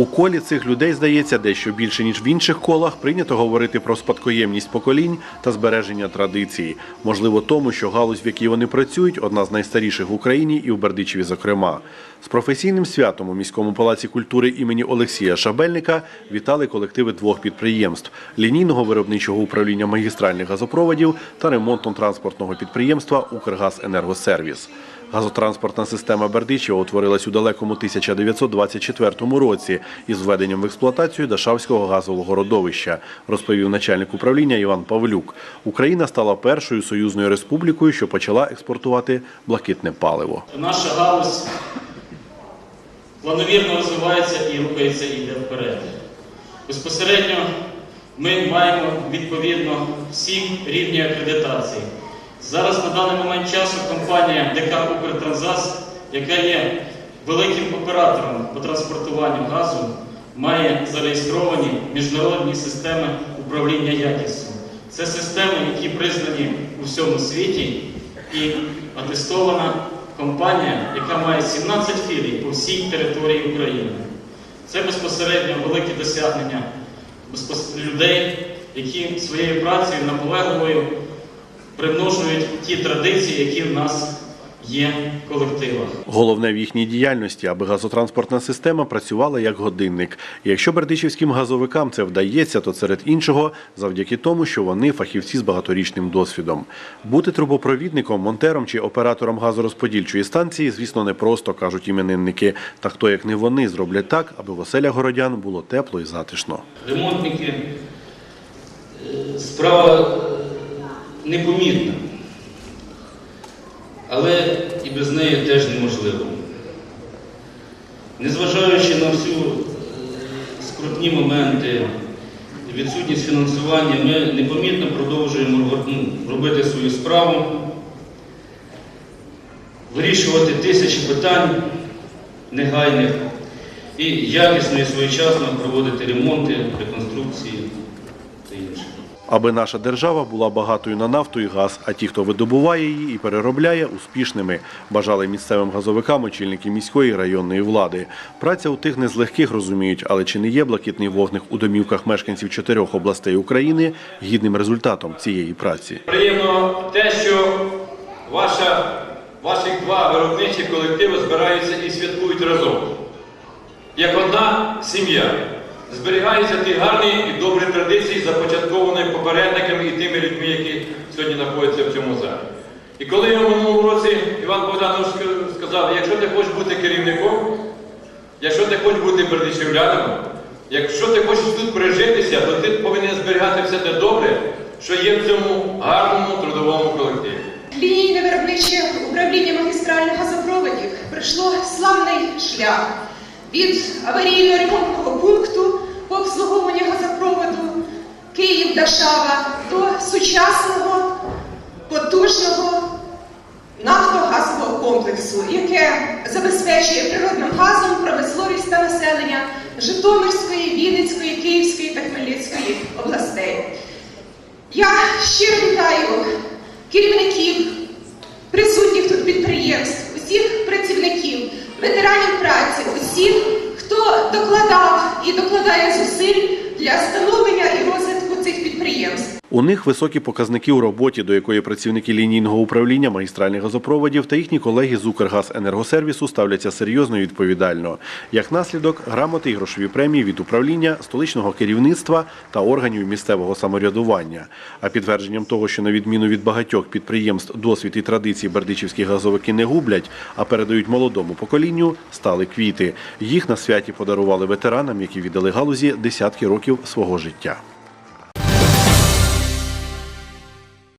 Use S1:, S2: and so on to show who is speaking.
S1: У колі цих людей здається дещо більше ніж в інших колах. Прийнято говорити про спадкоємність поколінь та збереження традицій. Можливо, тому, що галузь, в якій вони працюють, одна з найстаріших в Україні і в Бердичеві, зокрема. З професійним святом у міському палаці культури імені Олексія Шабельника вітали колективи двох підприємств лінійного виробничого управління магістральних газопроводів та ремонтно-транспортного підприємства Укргазенергосервіс. Газотранспортна система Бердичева утворилась у далекому 1924 році із введенням в експлуатацію Дашавського газового родовища, розповів начальник управління Іван Павлюк. Україна стала першою союзною республікою, що почала експортувати блакитне паливо.
S2: Наша галузь планомірно розвивається і рухається і йде вперед. Безпосередньо ми маємо відповідно всі рівні акредитації. Зараз на даний момент часу компанія ДК Укртранзас, яка є великим оператором по транспортуванню газу, має зареєстровані міжнародні системи управління якістю. Це системи, які признані у всьому світі і атестована компанія, яка має 17 філій по всій території України. Це безпосередньо великі досягнення людей, які своєю працею наполегливою примножують ті традиції, які в нас є в колективах.
S1: Головне в їхній діяльності, аби газотранспортна система працювала як годинник. І якщо бердичівським газовикам це вдається, то серед іншого завдяки тому, що вони фахівці з багаторічним досвідом. Бути трубопровідником, монтером чи оператором газорозподільчої станції, звісно, не просто кажуть іменинники. Та хто як не вони зроблять так, аби в оселях городян було тепло і затишно.
S3: ремонтники. Е, Справа е, непомітна, але і без неї теж неможливо. Незважаючи на всю е, скрутні моменти, відсутність фінансування, ми непомітно продовжуємо ну, робити свою справу, вирішувати тисячі питань негайних і якісно і своєчасно проводити ремонти, реконструкції та інше.
S1: Аби наша держава була багатою на нафту і газ, а ті, хто видобуває її і переробляє, успішними, бажали місцевим газовикам очільники міської і районної влади. Праця у тих не з легких розуміють, але чи не є блакитний вогник у домівках мешканців чотирьох областей України гідним результатом цієї праці?
S4: Приємно те, що ваша, ваші два виробничі колективи збираються і святкують разом. Як одна сім'я. Зберігаються ті гарні і добрі традиції, започатковані попередниками і тими людьми, які сьогодні знаходяться в цьому залі. І коли я в минулому році Іван Богданович сказав, якщо ти хочеш бути керівником, якщо ти хочеш бути бердичівлянином, якщо ти хочеш тут прижитися, то ти повинен зберігати все те добре, що є в цьому гарному трудовому колективі.
S5: Лінійне виробниче управління магістральних газопроводів пройшло славний шлях від аварійно-ремонтного пункту по обслуговуванню газопроводу Київ-Дашава до сучасного потужного нафтогазового комплексу, яке забезпечує природним газом промисловість та населення Житомирської, Вінницької, Київської та Хмельницької областей. Я щиро вітаю керівників, присутніх тут підприємств, усіх працівників, ветеранів праці, усіх, хто докладав і докладає зусиль для становлення і підприємств.
S1: У них високі показники у роботі, до якої працівники лінійного управління магістральних газопроводів та їхні колеги з Укргазенергосервісу ставляться серйозно і відповідально. Як наслідок, грамоти і грошові премії від управління, столичного керівництва та органів місцевого самоврядування. А підтвердженням того, що на відміну від багатьох підприємств досвід і традиції бердичівські газовики не гублять, а передають молодому поколінню, стали квіти. Їх на святі подарували ветеранам, які віддали галузі десятки років свого життя.